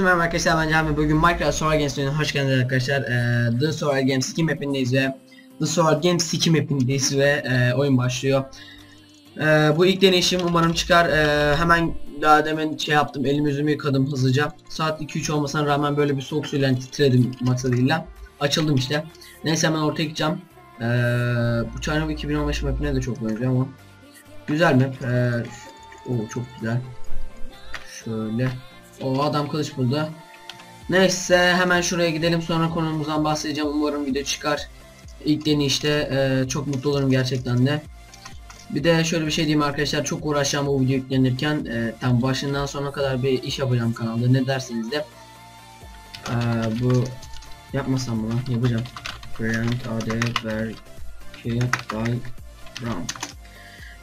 Herkese merhaba arkadaşlar ben ve bugün Minecraft Survival Games oyununa hoş geldiniz arkadaşlar. Ee, The Survival Games 2 mapindeyiz ve The Survival Games 2 mapindeyiz ve e, oyun başlıyor. Ee, bu ilk deneyişim umarım çıkar. Ee, hemen daha demin şey yaptım elim yüzümü yıkadım hızlıca. Saat 2-3 olmasına rağmen böyle bir soğuk suyla titredim maksadıyla. Açıldım işte. Neyse hemen ortaya gideceğim. Ee, bu China 2015 mapine de çok benziyor ama. Güzel map. Ee, o çok güzel. Şöyle. O adam kılıç buldu. Neyse hemen şuraya gidelim. Sonra konumuzdan bahsedeceğim. Umarım video çıkar. İlk deneyişte e, çok mutlu olurum gerçekten de. Bir de şöyle bir şey diyeyim arkadaşlar. Çok uğraşacağım bu video yüklenirken. E, tam başından sona kadar bir iş yapacağım kanalda. Ne dersiniz de. E, bu yapmasam mı lan? Yapacağım. Grant AD Verkiyat by Brown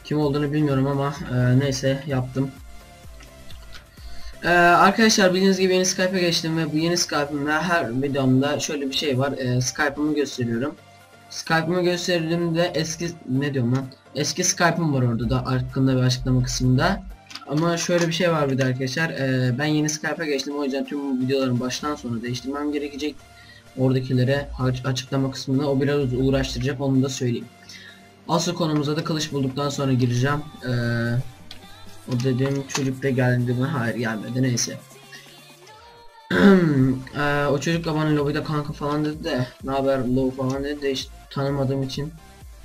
kim olduğunu bilmiyorum ama e, neyse yaptım ee, arkadaşlar bildiğiniz gibi yeni Skype'a geçtim ve bu yeni Skype'ımda her videomda şöyle bir şey var. Ee, Skype'ımı gösteriyorum. Skype'ımı gösterdiğimde eski ne diyorum lan? Eski Skype'ım var orada da hakkında bir açıklama kısmında. Ama şöyle bir şey var bir de arkadaşlar. Ee, ben yeni Skype'a geçtim o yüzden tüm bu videoların baştan sona değiştirmem gerekecek. Oradakilere açıklama kısmında o biraz uğraştıracak onu da söyleyeyim. Asıl konumuza da kılıç bulduktan sonra gireceğim. Ee, o dediğim çocuk da geldi mi? Hayır gelmedi neyse. ee, o çocuk da bana lobide kanka falan dedi de ne haber low falan dedi de hiç tanımadığım için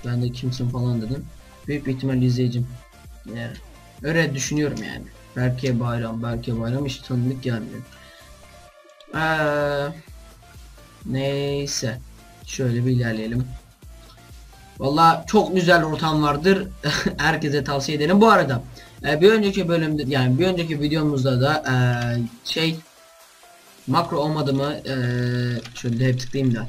ben de kimsin falan dedim. Büyük bir ihtimal izleyicim. Yani, öyle düşünüyorum yani. Belki bayram, belki bayram hiç tanıdık gelmiyor. Ee, neyse. Şöyle bir ilerleyelim. Valla çok güzel ortam vardır. Herkese tavsiye ederim. Bu arada e, bir önceki bölümde yani bir önceki videomuzda da e, şey makro olmadı mı e, şöyle hep tıklayayım da.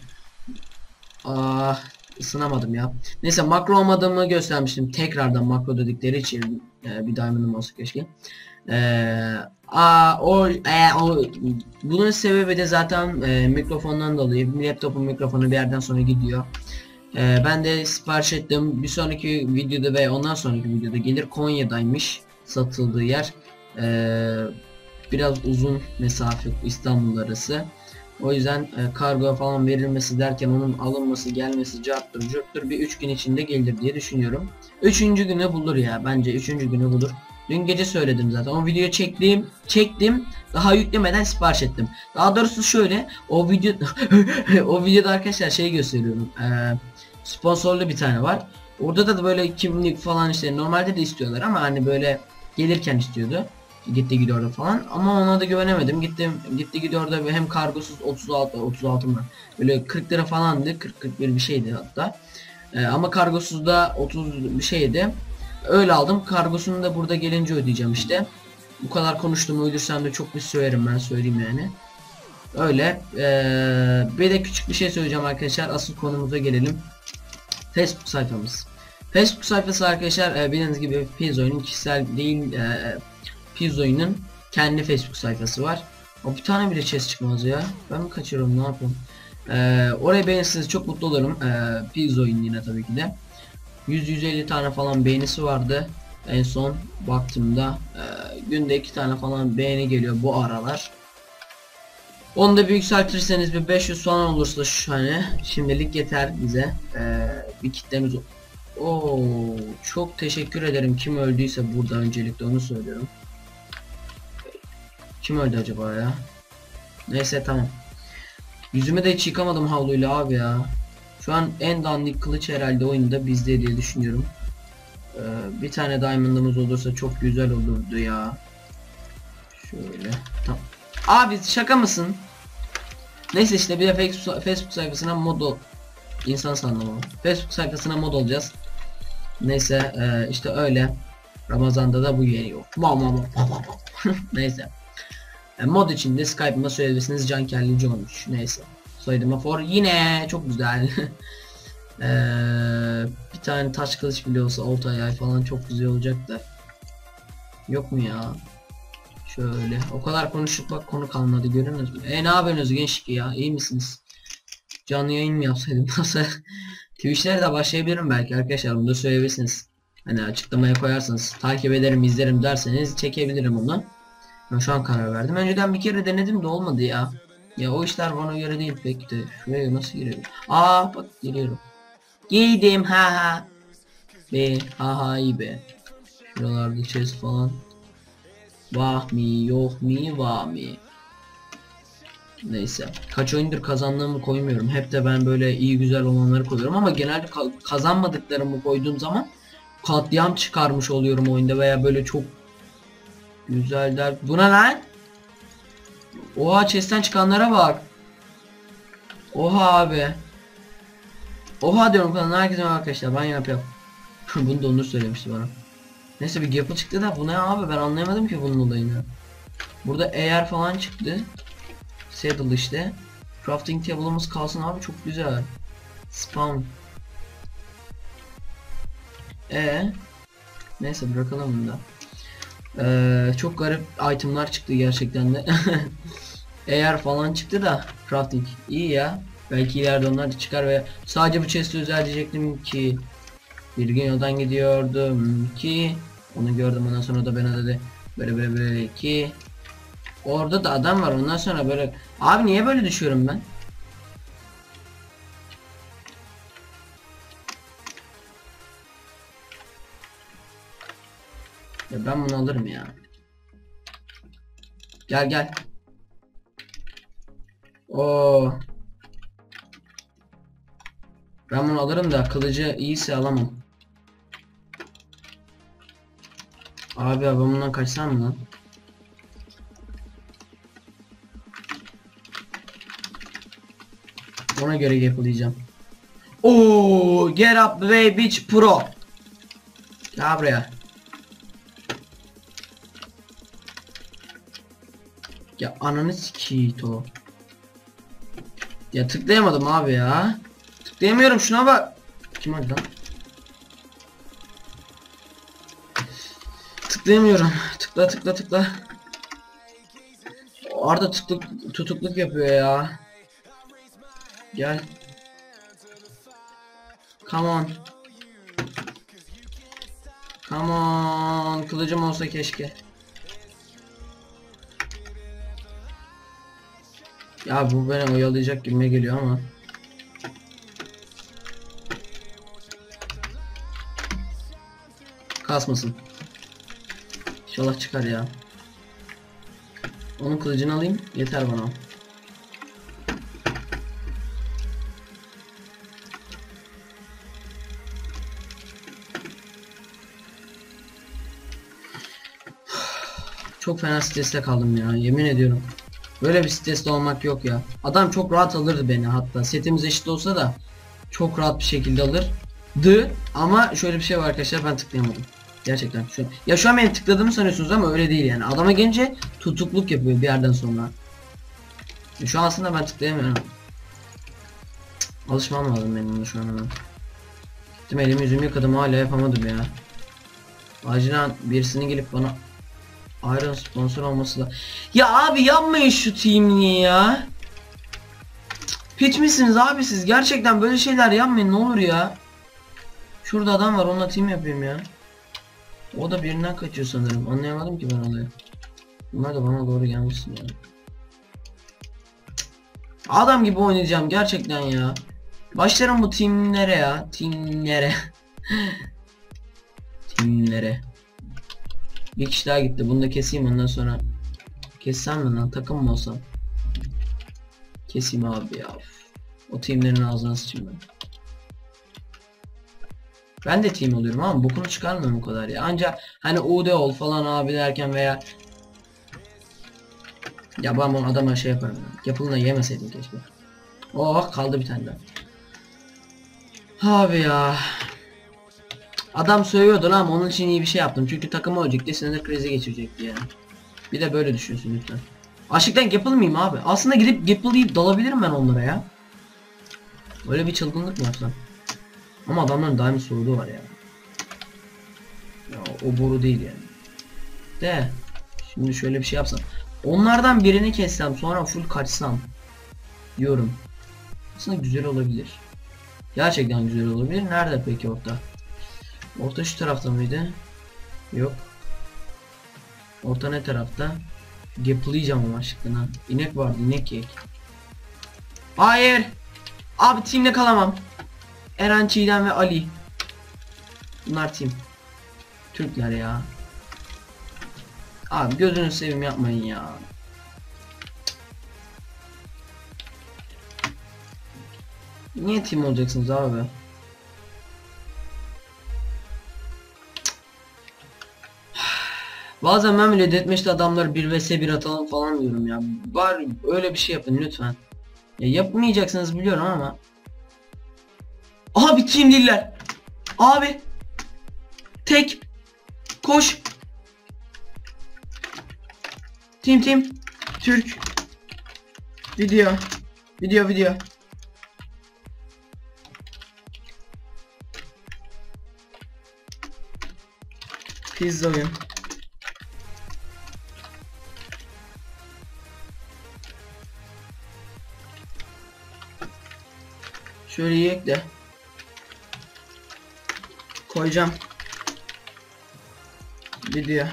Ah ısınamadım ya. Neyse makro olmadığımı göstermiştim. Tekrardan makro dedikleri için e, bir diamond'ım olsa keşke. E, a, o, e, o bunun sebebi de zaten e, mikrofondan dolayı laptopun mikrofonu bir yerden sonra gidiyor ee, ben de sipariş ettim. Bir sonraki videoda ve ondan sonraki videoda gelir. Konya'daymış satıldığı yer. Ee, biraz uzun mesafe İstanbul arası. O yüzden e, kargo falan verilmesi derken onun alınması gelmesi carttır cürttür bir 3 gün içinde gelir diye düşünüyorum. Üçüncü günü bulur ya bence üçüncü günü bulur. Dün gece söyledim zaten. O videoyu çektim, çektim. Daha yüklemeden sipariş ettim. Daha doğrusu şöyle, o video o videoda arkadaşlar şey gösteriyorum. Ee, sponsorlu bir tane var. Orada da böyle kimlik falan işte normalde de istiyorlar ama hani böyle gelirken istiyordu. Gitti gidiyordu falan ama ona da güvenemedim. Gittim gitti gidiyordu hem kargosuz 36 36 mı? Böyle 40 lira falandı. 40 41 bir şeydi hatta. Ee, ama kargosuz da 30 bir şeydi. Öyle aldım. Kargosunu da burada gelince ödeyeceğim işte. Bu kadar konuştum uydursam da çok bir söylerim ben söyleyeyim yani. Öyle. Ee, bir de küçük bir şey söyleyeceğim arkadaşlar. Asıl konumuza gelelim. Facebook sayfamız. Facebook sayfası arkadaşlar e, bildiğiniz gibi Pizzo'nun kişisel değil e, Pizzo'nun kendi Facebook sayfası var. O bir tane bile chest çıkmaz ya. Ben mi kaçırıyorum ne yapıyorum? E, orayı beğenirseniz çok mutlu olurum. E, Pizzo'nun yine tabii ki de. 100-150 tane falan beğenisi vardı. En son baktığımda e, günde 2 tane falan beğeni geliyor bu aralar. Onu da yükseltirseniz bir 500 falan olursa şu hani şimdilik yeter bize. Ee, bir kitlemiz Oo çok teşekkür ederim kim öldüyse burada öncelikle onu söylüyorum. Kim öldü acaba ya? Neyse tamam. Yüzüme de hiç yıkamadım havluyla abi ya. Şu an en dandik kılıç herhalde oyunda bizde diye düşünüyorum. Ee, bir tane diamond'ımız olursa çok güzel olurdu ya. Şöyle. Tamam. Abi şaka mısın? Neyse işte bir de Facebook, sayfasına mod. İnsan sandım. Facebook sayfasına mod olacağız. Neyse e, işte öyle. Ramazan'da da bu geliyor. Neyse. E, mod için de Skype'ıma söyleyebilirsiniz Can Kellici olmuş. Neyse. Soyadıma for yine çok güzel. ee, bir tane taş kılıç bile olsa olta yay falan çok güzel olacak da. Yok mu ya? Şöyle o kadar konuştuk bak konu kalmadı görüyorsunuz mu? E ne yapıyorsunuz gençlik ya iyi misiniz? Canlı yayın mı yapsaydım nasıl? Twitch'lere de başlayabilirim belki arkadaşlar bunu da söyleyebilirsiniz. Hani açıklamaya koyarsanız takip ederim izlerim derseniz çekebilirim onu. Ha, şu an karar verdim. Önceden bir kere denedim de olmadı ya. Ya o işler bana göre değil pek de. Şuraya nasıl girelim? Aa bak giriyorum. Giydim ha ha. Be ha ha iyi be. Şuralarda chest falan. Vah mi yok mi vah mi. Neyse. Kaç oyundur kazandığımı koymuyorum. Hep de ben böyle iyi güzel olanları koyuyorum ama genelde ka- kazanmadıklarımı koyduğum zaman katliam çıkarmış oluyorum oyunda veya böyle çok güzel der. Buna lan? Oha chest'ten çıkanlara bak. Oha abi. Oha diyorum kanalına herkese arkadaşlar ben yapıyorum. Bunu da Onur söylemişti bana. Neyse bir yapı çıktı da bu ne abi ben anlayamadım ki bunun olayını. Burada eğer falan çıktı. Saddle işte. Crafting table'ımız kalsın abi çok güzel. Spawn. E Neyse bırakalım bunu da. Ee, çok garip itemlar çıktı gerçekten de. Eğer falan çıktı da crafting iyi ya. Belki ileride onlar da çıkar ve sadece bu chest'i özel diyecektim ki bir gün yoldan gidiyordum ki onu gördüm ondan sonra da bana dedi böyle böyle böyle ki orada da adam var ondan sonra böyle abi niye böyle düşüyorum ben? Ya ben bunu alırım ya. Gel gel. Oo. Ben bunu alırım da kılıcı iyiyse alamam. Abi bundan kaçsam mı lan? Ona göre yapılayacağım. Oo, get up way bitch pro. Gel buraya. Ya ananı sikiyit o. Ya tıklayamadım abi ya. Tıklayamıyorum şuna bak. Kim hadi lan? Tıklayamıyorum. Tıkla tıkla tıkla. Arda tıklık tutukluk yapıyor ya. Gel. Come on. Come on. Kılıcım olsa keşke. Ya bu beni oyalayacak gibime geliyor ama. Kasmasın. İnşallah çıkar ya. Onun kılıcını alayım yeter bana. Çok fena stresle kaldım ya yemin ediyorum. Böyle bir stresli olmak yok ya. Adam çok rahat alırdı beni hatta. Setimiz eşit olsa da çok rahat bir şekilde alırdı. Ama şöyle bir şey var arkadaşlar ben tıklayamadım. Gerçekten şu ya şu an benim tıkladığımı sanıyorsunuz ama öyle değil yani. Adama gelince tutukluk yapıyor bir yerden sonra. Şu an aslında ben tıklayamıyorum. Alışmam lazım benim bunu şu an hemen. Gittim elimi yüzümü yıkadım hala yapamadım ya. Acilen birisinin gelip bana Iron sponsor olması da. Ya abi yapmayın şu teamliği ya. Piç misiniz abi siz? Gerçekten böyle şeyler yapmayın ne olur ya. Şurada adam var onunla team yapayım ya. O da birinden kaçıyor sanırım. Anlayamadım ki ben olayı. Bunlar da bana doğru gelmişsin ya. Adam gibi oynayacağım gerçekten ya. Başlarım bu teamlere ya. Teamlere. teamlere. Bir kişi daha gitti. Bunu da keseyim ondan sonra. Kessem mi lan? Takım mı olsam? Keseyim abi ya. O teamlerin ağzına sıçayım ben. Ben de team oluyorum ama bokunu çıkarmıyorum o kadar ya. Ancak hani UD ol falan abi derken veya ya ben bunu adama şey yaparım. ya. Yapılına yemeseydim keşke. Oh kaldı bir tane daha. Abi ya. Adam söylüyordu lan onun için iyi bir şey yaptım. Çünkü takımı ölecekti sinir krizi geçirecekti yani. Bir de böyle düşünsün lütfen. Açlıktan yapılmayayım abi. Aslında gidip yapılayıp dalabilirim ben onlara ya. Öyle bir çılgınlık mı yapsam? Ama adamların daimi sorduğu var ya. Ya o boru değil yani. De. Şimdi şöyle bir şey yapsam. Onlardan birini kessem sonra full kaçsam. Diyorum. Aslında güzel olabilir. Gerçekten güzel olabilir. Nerede peki orta? Orta şu tarafta mıydı? Yok. Orta ne tarafta? Gaplayacağım ama aşkına. İnek vardı inek yek. Hayır. Abi teamle kalamam. Eren Çiğdem ve Ali. Bunlar team. Türkler ya. Abi gözünü seveyim yapmayın ya. Niye team olacaksınız abi? Bazen ben bile deathmatch'te adamları 1 vs 1 atalım falan diyorum ya. Var öyle bir şey yapın lütfen. Ya yapmayacaksınız biliyorum ama. Abi team değiller. Abi. Tek. Koş. Team team. Türk. Video. Video video. Pizza oyun. Şöyle yiyek de. Koyacağım. Video.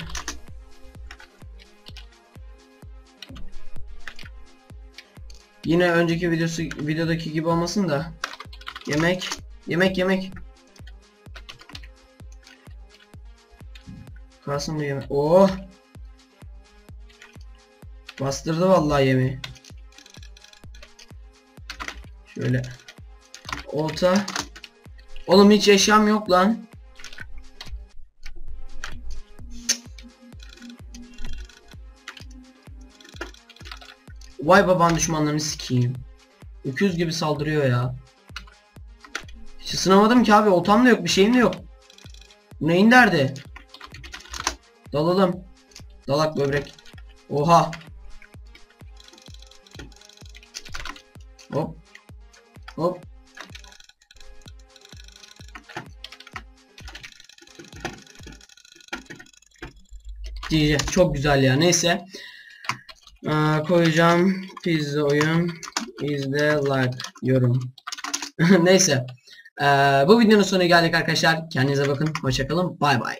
Yine önceki videosu videodaki gibi olmasın da. Yemek, yemek, yemek. Kalsın bu yemek. Oh. Bastırdı vallahi yemeği. Şöyle. Olta. Oğlum hiç eşyam yok lan. Vay baban düşmanlarını sikeyim. Öküz gibi saldırıyor ya. Hiç ısınamadım ki abi. Oltam da yok. Bir şeyim de yok. Bu neyin derdi? Dalalım. Dalak böbrek. Oha. Hop. Hop. Diyecek. Çok güzel ya. Neyse. Koyacağım. Pizza oyun. İzle like yorum. Neyse. Ee, bu videonun sonuna geldik arkadaşlar. Kendinize bakın. Hoşçakalın. Bay bay.